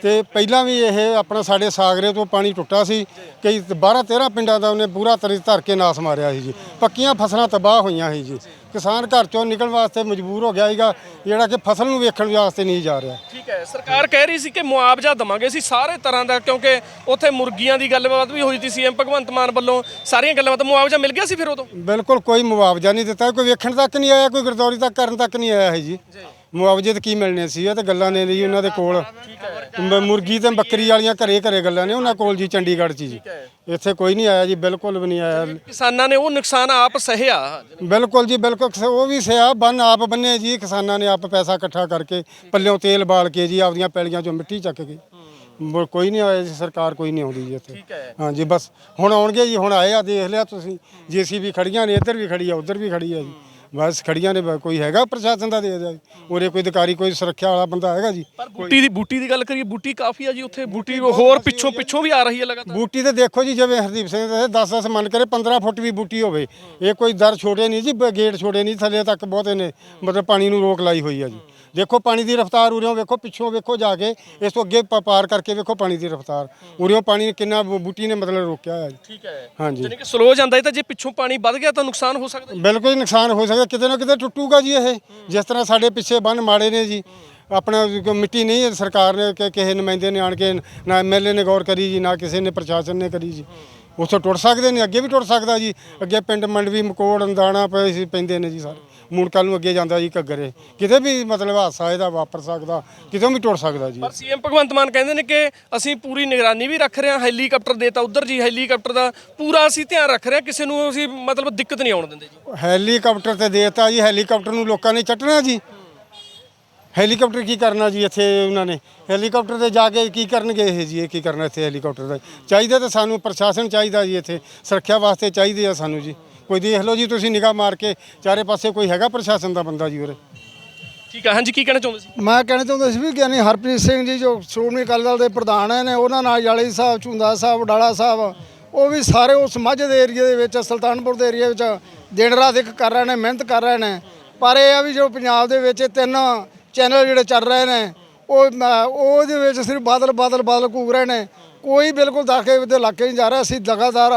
ਤੇ ਪਹਿਲਾਂ ਵੀ ਇਹ ਆਪਣਾ ਸਾਡੇ ਸਾਗਰੇ ਤੋਂ ਪਾਣੀ ਟੁੱਟਾ ਸੀ, ਕਈ 12 13 ਪਿੰਡਾਂ ਦਾ ਉਹਨੇ ਪੂਰਾ ਤਰੀ ਧਰ ਕੇ ਨਾਸ ਮਾਰਿਆ ਸੀ ਜੀ। ਪੱਕੀਆਂ ਫਸਲਾਂ ਤਬਾਹ ਹੋਈਆਂ ਸੀ ਜੀ। ਕਿਸਾਨ ਘਰ ਚੋਂ ਨਿਕਲਣ ਵਾਸਤੇ ਮਜਬੂਰ ਹੋ ਗਿਆ ਸੀਗਾ ਜਿਹੜਾ ਕਿ ਫਸਲ ਨੂੰ ਵੇਖਣ ਵਾਸਤੇ ਨਹੀਂ ਜਾ ਰਿਹਾ। ਠੀਕ ਹੈ ਸਰਕਾਰ ਕਹਿ ਰਹੀ ਸੀ ਕਿ ਮੁਆਵਜ਼ਾ ਦਵਾਂਗੇ ਅਸੀਂ ਸਾਰੇ ਤਰ੍ਹਾਂ ਦਾ ਕਿਉਂਕਿ ਉੱਥੇ ਮੁਰਗੀਆਂ ਦੀ ਗੱਲਬਾਤ ਵੀ ਹੋਈ ਸੀ ਸੀਐਮ ਭਗਵੰਤ ਮਾਨ ਵੱਲੋਂ ਸਾਰੀਆਂ ਗੱਲਾਂ ਬਾਤ ਮੁਆਵਜ਼ਾ ਮਿਲ ਗਿਆ ਸੀ ਫਿਰ ਉਦੋਂ? ਬਿਲਕੁਲ ਕੋਈ ਮੁਆਵਜ਼ਾ ਨਹੀਂ ਦਿੱਤਾ ਕੋਈ ਵੇਖਣ ਤੱਕ ਨਹੀਂ ਆਇਆ ਕੋਈ ਗਰਦੌਰੀ ਤੱਕ ਕਰਨ ਤੱਕ ਨਹੀਂ ਆਇਆ ਹੈ ਜੀ। ਮੁਆਵਜ਼ੇ ਤੇ ਕੀ ਮਿਲਣੇ ਸੀ ਇਹ ਤਾਂ ਗੱਲਾਂ ਨੇ ਜੀ ਉਹਨਾਂ ਦੇ ਕੋਲ। ਮੁਰਗੀ ਤੇ ਬੱਕਰੀ ਵਾਲੀਆਂ ਘਰੇ ਘਰੇ ਗੱਲਾਂ ਨੇ ਉਹਨਾਂ ਕੋਲ ਜੀ ਚੰਡੀਗੜ੍ਹ 'ਚ ਜੀ। ਇੱਥੇ ਕੋਈ ਨਹੀਂ ਆਇਆ ਜੀ ਬਿਲਕੁਲ ਵੀ ਨਹੀਂ ਆਇਆ। ਕਿਸਾਨਾਂ ਨੇ ਉਹ ਨੁਕਸਾਨ ਆਪ ਸਹਿਆ? ਬਿਲਕੁਲ ਜੀ ਬਿਲਕੁਲ। ਕਿਸ- ਉਹ ਵੀ ਸਿਆ ਬੰਨ ਆਪ ਬੰਨੇ ਜੀ ਕਿਸਾਨਾਂ ਨੇ ਆਪ ਪੈਸਾ ਇਕੱਠਾ ਕਰਕੇ ਪੱਲਿਓਂ ਤੇਲ ਬਾਲ ਕੇ ਜੀ ਆਪਦੀਆਂ ਪੈਲੀਆਂ 'ਚੋਂ ਮਿੱਟੀ ਚੱਕ ਕੇ। ਮੁੜ ਕੋਈ ਨਹੀਂ ਆਇਆ ਜੀ ਸਰਕਾਰ ਕੋਈ ਨਹੀਂ ਆਉਂਦੀ ਜੀ ਇੱਥੇ। ਹੈ। ਹਾਂਜੀ ਬਸ ਹੁਣ ਆਉਣਗੇ ਜੀ ਹੁਣ ਆਏ ਆ ਦੇਖ ਲਿਆ ਤੁਸੀਂ। ਜੀਸੀਬੀ ਖੜੀਆਂ ਨੇ ਇੱਧਰ ਵੀ ਖੜੀ ਆ ਉੱਧਰ ਵੀ ਖੜੀ ਆ ਜੀ। ਬਸ ਖੜੀਆਂ ਨੇ ਬ- ਕੋਈ ਹੈਗਾ ਪ੍ਰਸ਼ਾਸਨ ਦਾ ਦੇ ਜੀ ਉਰੇ ਕੋਈ ਅਧਿਕਾਰੀ ਕੋਈ ਸੁਰੱਖਿਆ ਵਾਲਾ ਬੰਦਾ ਹੈਗਾ ਜੀ। ਪਰ ਬੂਟੀ ਦੀ ਬੂਟੀ ਦੀ ਗੱਲ ਕਰੀਏ ਬੂਟੀ ਕਾਫੀ ਆ ਜੀ ਉੱਥੇ। ਬੂਟੀ ਹੋਰ ਪਿੱਛੋਂ ਪਿੱਛੋਂ ਵੀ ਆ ਰਹੀ ਹੈ ਲਗਾਤਾਰ। ਬੂਟੀ ਤੇ ਦੇਖੋ ਜੀ ਜਿਵੇਂ ਹਰਦੀਪ ਸਿੰਘ ਦੇ 10 10 ਮੰਨ ਕਰੇ 15 ਫੁੱਟ ਵੀ ਬੂਟੀ ਹੋਵੇ। ਇਹ ਕੋਈ ਦਰ ਛੋਟੇ ਨਹੀਂ ਜੀ ਬ- ਗੇਟ ਛੋਟੇ ਨਹੀਂ ਥੱਲੇ ਤੱਕ ਬਹੁਤੇ ਨੇ ਮਤਲਬ ਪਾਣੀ ਨੂੰ ਰੋਕ ਲਾਈ ਹੋਈ ਆ ਜੀ। ਦੇਖੋ ਪਾਣੀ ਦੀ ਰਫ਼ਤਾਰ ਉਰਿਓਂ ਵੇਖੋ ਪਿੱਛੋਂ ਵੇਖੋ ਜਾ ਕੇ ਇਸ ਤੋਂ ਅੱਗੇ ਪ- ਪਾਰ ਕਰਕੇ ਵੇਖੋ ਪਾਣੀ ਦੀ ਰਫ਼ਤਾਰ। ਉਰਿਓਂ ਪਾਣੀ ਕਿੰਨਾ ਬੂ- ਬੂਟੀ ਨੇ ਮਤਲਬ ਰੋਕਿਆ ਹੋਇਆ ਜੀ। ਠੀਕ ਹੈ। ਹਾਂਜੀ। ਯਾਨੀ ਕਿ ਸਲੋ ਜਾਂਦਾ ਹੈ ਤਾਂ ਜੇ ਪਿੱਛੋਂ ਪਾਣੀ ਵੱਧ ਗਿਆ ਤਾਂ ਨੁਕਸਾਨ ਹੋ ਸਕਦਾ। ਬਿਲਕੁਲ ਹੀ ਨੁਕਸਾਨ ਹੋ ਸਕਦਾ ਕਿਤੇ ਨਾ ਕਿਤੇ ਟੁੱਟੂਗਾ ਜੀ ਇਹ। ਜਿਸ ਤਰ੍ਹਾਂ ਸਾਡੇ ਪਿੱਛੇ ਬੰਨ ਮਾੜੇ ਨੇ ਜੀ। ਆਪਣਾ ਮਿੱਟੀ ਨਹੀਂ ਹੈ ਸਰਕਾਰ ਨੇ ਕਿ ਕਿਸੇ ਨੁਮਾਇੰਦੇ ਨੇ ਆਣ ਕੇ ਨਾ ਐਮਐਲਏ ਨੇ ਗੌਰ ਕਰੀ ਜੀ ਨਾ ਕਿਸੇ ਨੇ ਪ੍ਰਸ਼ਾਸਨ ਨੇ ਕਰੀ ਜੀ। ਉੱਥੋਂ ਟੁੱਟ ਸਕਦੇ ਨੇ ਅੱਗੇ ਵੀ ਟੁੱਟ ਸਕਦਾ ਜੀ। ਅੱਗੇ ਪਿੰਡ ਮੰਡਵੀ ਮਕੋੜ ਅੰਦਾਣਾ ਪਏ ਸੀ ਪੈਂਦੇ ਨੇ ਜੀ ਸਾਰੇ। ਮੁੜ ਕੱਲ ਨੂੰ ਅੱਗੇ ਜਾਂਦਾ ਜੀ ਘੱਗਰੇ। ਕਿਤੇ ਵੀ ਮਤਲਬ ਹਾਦਸਾ ਇਹਦਾ ਵਾਪਰ ਸਕਦਾ ਕਿਤੇ ਵੀ ਟੁੱਟ ਸਕਦਾ ਜੀ। ਪਰ ਸੀਐਮ ਭਗਵੰਤ ਮਾਨ ਕਹਿੰਦੇ ਨੇ ਕਿ ਅਸੀਂ ਪੂਰੀ ਨਿਗਰਾਨੀ ਵੀ ਰੱਖ ਰਹੇ ਹਾਂ ਹੈਲੀਕਾਪਟਰ ਦੇਤਾ ਉਧਰ ਜੀ ਹੈਲੀਕਾਪਟਰ ਦਾ ਪੂਰਾ ਅਸੀਂ ਧਿਆਨ ਰੱਖ ਰਹੇ ਹਾਂ ਕਿਸੇ ਨੂੰ ਅਸੀਂ ਮਤਲਬ ਦਿੱਕਤ ਨਹੀਂ ਆਉਣ ਦਿੰਦੇ ਜੀ। ਹੈਲੀਕਾਪਟਰ ਤੇ ਦੇਤਾ ਜੀ ਹੈਲੀਕਾਪਟਰ ਨੂੰ ਲੋਕਾਂ ਨੇ ਚੱਟਣਾ ਜੀ। ਹੈਲੀਕਾਪਟਰ ਕੀ ਕਰਨਾ ਜੀ ਇੱਥੇ ਉਹਨਾਂ ਨੇ? ਹੈਲੀਕਾਪਟਰ ਤੇ ਜਾ ਕੇ ਕੀ ਕਰਨਗੇ ਇਹ ਜੀ ਇਹ ਕੀ ਕਰਨਾ ਇੱਥੇ ਹੈਲੀਕਾਪਟਰ ਦਾ? ਚਾਹੀਦਾ ਤਾਂ ਸਾਨੂੰ ਪ੍ਰਸ਼ਾਸਨ ਚਾਹੀਦਾ ਜੀ ਇੱਥੇ ਸੁਰੱਖਿਆ ਵਾਸਤੇ ਚਾਹੀਦੇ ਆ ਸਾਨੂੰ ਜੀ। ਕੋਈ ਦੇਖ ਲਓ ਜੀ ਤੁਸੀਂ ਨਿਗਾਹ ਮਾਰ ਕੇ ਚਾਰੇ ਪਾਸੇ ਕੋਈ ਹੈਗਾ ਪ੍ਰਸ਼ਾਸਨ ਦਾ ਬੰਦਾ ਜੀ ਉਰੇ? ਠੀਕ ਹੈ ਹਾਂਜੀ ਕੀ ਕਹਿਣਾ ਚਾਹੁੰਦੇ ਸੀ? ਮੈਂ ਕਹਿਣਾ ਚਾਹੁੰਦਾ ਸੀ ਵੀ ਗਿਆਨੀ ਹਰਪ੍ਰੀਤ ਸਿੰਘ ਜੀ ਜੋ ਸ਼੍ਰੋਮਣੀ ਅਕਾਲੀ ਦਲ ਦੇ ਪ੍ਰਧਾਨ ਨੇ ਉਹਨਾਂ ਨਾਲ ਜਾਲੀ ਸਾਹਿਬ ਝੁੰਦਾ ਸਾਹਿਬ ਡਾਲਾ ਸਾਹਿਬ ਉਹ ਵੀ ਸਾਰੇ ਉਸ ਮਾਝੇ ਦੇ ਏਰੀਆ ਦੇ ਵਿੱਚ ਸੁਲਤਾਨਪੁਰ ਦੇ ਏਰੀਆ ਵਿੱਚ ਦਿਨ ਰਾਤ ਇੱਕ ਕਰ ਰਹੇ ਨੇ ਮਿਹਨਤ ਕਰ ਰਹੇ ਨੇ। ਪਰ ਇਹ ਆ ਵੀ ਜੋ ਪੰਜਾਬ ਦੇ ਵਿੱਚ ਇਹ ਤਿੰਨ ਚੈਨਲ ਜਿਹੜੇ ਚੱਲ ਰਹੇ ਨੇ ਉਹ ਉਹਦੇ ਵਿੱਚ ਸਿਰਫ ਬਾਦਲ ਬਾਦਲ ਬਾਦਲ ਘੂਕ ਰਹੇ ਨੇ। ਕੋਈ ਬਿਲਕੁਲ ਦਾਖੇ ਦੇ ਇਲਾਕੇ ਨਹੀਂ ਜਾ ਰਿਹਾ। ਅਸੀਂ ਲਗਾਤਾਰ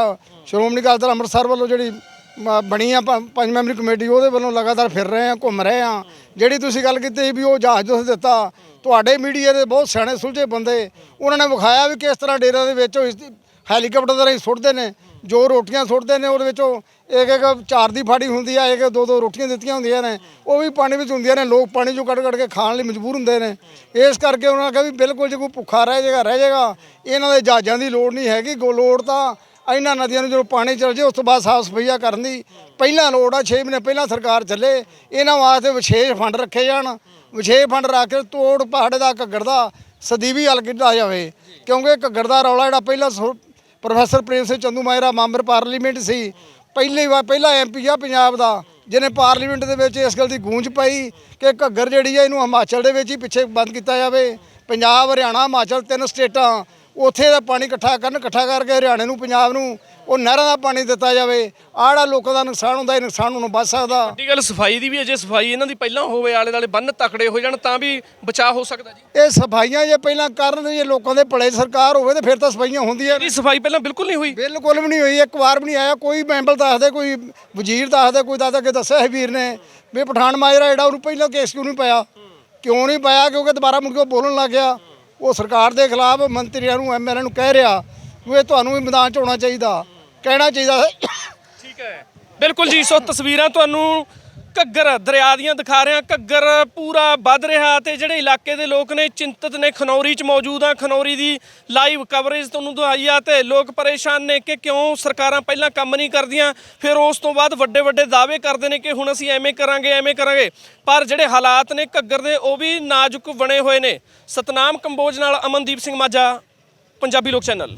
ਸ਼੍ਰੋਮਣੀ ਅਕਾਲੀ ਦਲ ਅੰਮ੍ਰਿਤਸਰ ਵੱਲੋਂ ਜਿਹੜੀ ਮ- ਬਣੀ ਆ ਪ- ਪੰਜ ਮੈਂਬਰੀ ਕਮੇਟੀ, ਉਹਦੇ ਵੱਲੋਂ ਲਗਾਤਾਰ ਫਿਰ ਰਹੇ ਆ, ਘੁੰਮ ਰਹੇ ਆ। ਜਿਹੜੀ ਤੁਸੀਂ ਗੱਲ ਕੀਤੀ ਸੀ ਵੀ ਉਹ ਜਹਾਜ਼ ਤੁਸੀਂ ਦਿੱਤਾ, ਤੁਹਾਡੇ ਮੀਡੀਆ ਦੇ ਬਹੁਤ ਸਿਆਣੇ ਸੁਲਝੇ ਬੰਦੇ, ਉਹਨਾਂ ਨੇ ਵਿਖਾਇਆ ਵੀ ਕਿਸ ਤਰ੍ਹਾਂ ਡੇਰਾ ਦੇ ਵਿੱਚ ਉਹ ਇਸ- ਹੈਲੀਕਾਪਟਰ ਦੇ ਰਾਹੀਂ ਸੁੱਟਦੇ ਨੇ, ਜੋ ਰੋਟੀਆਂ ਸੁੱਟਦੇ ਨੇ, ਉਹਦੇ ਵਿੱਚੋਂ ਇੱਕ ਇੱਕ ਚਾਰ ਦੀ ਫਾੜੀ ਹੁੰਦੀ ਆ, ਇੱਕ ਦੋ ਦੋ ਰੋਟੀਆਂ ਦਿੱਤੀਆਂ ਹੁੰਦੀਆਂ ਨੇ। ਉਹ ਵੀ ਪਾਣੀ ਵਿੱਚ ਹੁੰਦੀਆਂ ਨੇ, ਲੋਕ ਪਾਣੀ ਚੋਂ ਕੱਢ ਕੱਢ ਕੇ ਖਾਣ ਲਈ ਮਜਬੂਰ ਹੁੰਦੇ ਨੇ। ਇਸ ਕਰਕੇ ਉਹਨਾਂ ਨੇ ਕਿਹਾ ਵੀ ਬਿਲਕੁਲ ਜੇ ਕੋਈ ਭੁੱਖਾ ਰਹਿ ਜਾਏਗਾ ਰਹਿ ਜਾਏਗਾ। ਇਹਨਾਂ ਦੇ ਜਹਾਜ਼ਾਂ ਦੀ ਲੋੜ ਨਹੀਂ ਹੈਗੀ, ਗੋ ਲੋੜ ਤਾਂ ਇਹਨਾਂ ਨਦੀਆਂ ਨੂੰ ਜਦੋਂ ਪਾਣੀ ਚਲ ਜੇ ਉਸ ਤੋਂ ਬਾਅਦ ਸਾਫ਼ ਸਫਾਈਆ ਕਰਨ ਦੀ ਪਹਿਲਾਂ ਲੋੜ ਆ 6 ਮਹੀਨੇ ਪਹਿਲਾਂ ਸਰਕਾਰ ਚੱਲੇ, ਇਹਨਾਂ ਵਾਸਤੇ ਵਿਸ਼ੇਸ਼ ਫੰਡ ਰੱਖੇ ਜਾਣ, ਵਿਸ਼ੇਸ਼ ਫੰਡ ਰੱਖ ਕੇ ਤੋੜ ਪਹਾੜੇ ਦਾ ਘੱਗਰ ਦਾ ਸਦੀਵੀ ਹੱਲ ਕੀਤਾ ਜਾਵੇ। ਕਿਉਂਕਿ ਘੱਗਰ ਦਾ ਰੌਲਾ ਜਿਹੜਾ ਪਹਿਲਾਂ ਸੁ- professor Prem Singh Chandumajra member parliament ਸੀ, ਪਹਿਲੀ ਵਾਰ ਪਹਿਲਾ ਐਮਪੀ ਆ ਪੰਜਾਬ ਦਾ, ਜਿਹਨੇ ਪਾਰਲੀਮੈਂਟ ਦੇ ਵਿੱਚ ਇਸ ਗੱਲ ਦੀ ਗੂੰਜ ਪਾਈ ਕਿ ਘੱਗਰ ਜਿਹੜੀ ਆ, ਇਹਨੂੰ ਹਿਮਾਚਲ ਦੇ ਵਿੱਚ ਹੀ ਪਿੱਛੇ ਬੰਦ ਕੀਤਾ ਜਾਵੇ। ਪੰਜਾਬ, ਹਰਿਆਣਾ, ਹਿਮਾਚਲ ਤਿੰਨ ਸਟੇਟਾਂ ਉੱਥੇ ਦਾ ਪਾਣੀ ਇਕੱਠਾ ਕਰਨ ਇਕੱਠਾ ਕਰਕੇ ਹਰਿਆਣੇ ਨੂੰ ਪੰਜਾਬ ਨੂੰ ਉਹ ਨਹਿਰਾਂ ਦਾ ਪਾਣੀ ਦਿੱਤਾ ਜਾਵੇ। ਜਿਹੜਾ ਲੋਕਾਂ ਦਾ ਨੁਕਸਾਨ ਹੁੰਦਾ ਇਹ ਨੁਕਸਾਨ ਨੂੰ ਬਚ ਸਕਦਾ। ਵੱਡੀ ਗੱਲ ਸਫ਼ਾਈ ਦੀ ਵੀ ਹੈ ਜੇ ਸਫ਼ਾਈ ਇਹਨਾਂ ਦੀ ਪਹਿਲਾਂ ਹੋਵੇ ਆਲੇ ਦਾਲੇ ਬੰਨ ਤਕੜੇ ਹੋ ਜਾਣ ਤਾਂ ਵੀ ਬਚਾਅ ਹੋ ਸਕਦਾ ਜੀ। ਇਹ ਸਫਾਈਆਂ ਜੇ ਪਹਿਲਾਂ ਕਰਨ ਜੇ ਲੋਕਾਂ ਦੇ ਭਲੇ ਸਰਕਾਰ ਹੋਵੇ ਤੇ ਫਿਰ ਤਾਂ ਸਫਾਈਆਂ ਹੁੰਦੀਆਂ ਇਹਦੀ ਸਫ਼ਾਈ ਪਹਿਲਾਂ ਬਿਲਕੁਲ ਨਹੀਂ ਹੋਈ। ਬਿਲਕੁਲ ਵੀ ਨਹੀਂ ਹੋਈ। ਇੱਕ ਵਾਰ ਵੀ ਨਹੀਂ ਆਇਆ। ਕੋਈ ਮੈਂਬਰ ਦੱਸਦੇ ਕੋਈ ਵਜ਼ੀਰ ਦੱਸਦੇ ਕੋਈ ਦੱਸਦਾ ਕਿ ਦੱਸਿਆ ਹੈ ਵੀਰ ਨੇ ਵੀ ਪਠਾਨ ਮਾਜਰਾ ਜਿਹੜਾ ਉਹਨੂੰ ਪਹਿਲਾਂ ਕੇਸ ਕਿਉਂ ਨਹੀਂ ਪਾਇਆ? ਕਿਉਂ ਨਹੀਂ ਪਾਇਆ? ਕਿਉਂਕਿ ਦੁਬਾਰਾ ਮੁੜ ਕੇ ਬੋਲਣ ਲੱਗ ਗਿਆ। ਉਹ ਸਰਕਾਰ ਦੇ ਖਿਲਾਫ ਮੰਤਰੀਆਂ ਨੂੰ ਐਮਐਲਏ ਨੂੰ ਕਹਿ ਰਿਹਾ ਵੀ ਇਹ ਤੁਹਾਨੂੰ ਵੀ ਮੈਦਾਨ 'ਚ ਆਉਣਾ ਚਾਹੀਦਾ, ਕਹਿਣਾ ਚਾਹੀਦਾ ਠੀਕ ਹੈ। ਬਿਲਕੁਲ ਜੀ, ਸੋ ਤਸਵੀਰਾਂ ਤੁਹਾਨੂੰ ਘੱਗਰ, ਦਰਿਆ ਦੀਆਂ ਦਿਖਾ ਰਿਹਾ ਘੱਗਰ ਪੂਰਾ ਵੱਧ ਰਿਹਾ ਤੇ ਜਿਹੜੇ ਇਲਾਕੇ ਦੇ ਲੋਕ ਨੇ ਚਿੰਤਤ ਨੇ, ਖਨੌਰੀ 'ਚ ਮੌਜੂਦ ਆ, ਖਨੌਰੀ ਦੀ ਲਾਈਵ ਕਵਰੇਜ ਤੁਹਾਨੂੰ ਦਿਖਾਈ ਆ ਤੇ ਲੋਕ ਪਰੇਸ਼ਾਨ ਨੇ ਕਿ ਕਿਉਂ ਸਰਕਾਰਾਂ ਪਹਿਲਾਂ ਕੰਮ ਨਹੀਂ ਕਰਦੀਆਂ, ਫਿਰ ਉਸ ਤੋਂ ਬਾਅਦ ਵੱਡੇ ਵੱਡੇ ਦਾਅਵੇ ਕਰਦੇ ਨੇ ਕਿ ਹੁਣ ਅਸੀਂ ਐਵੇਂ ਕਰਾਂਗੇ ਐਵੇਂ ਕਰਾਂਗੇ। ਪਰ ਜਿਹੜੇ ਹਾਲਾਤ ਨੇ ਘੱਗਰ ਦੇ, ਉਹ ਵੀ ਨਾਜ਼ੁਕ ਬਣੇ ਹੋਏ ਨੇ। ਸਤਨਾਮ ਕੰਬੋਜ ਨਾਲ ਅਮਨਦੀਪ ਸਿੰਘ ਮਾਝਾ, ਪੰਜਾਬੀ ਲੋਕ ਚੈਨਲ।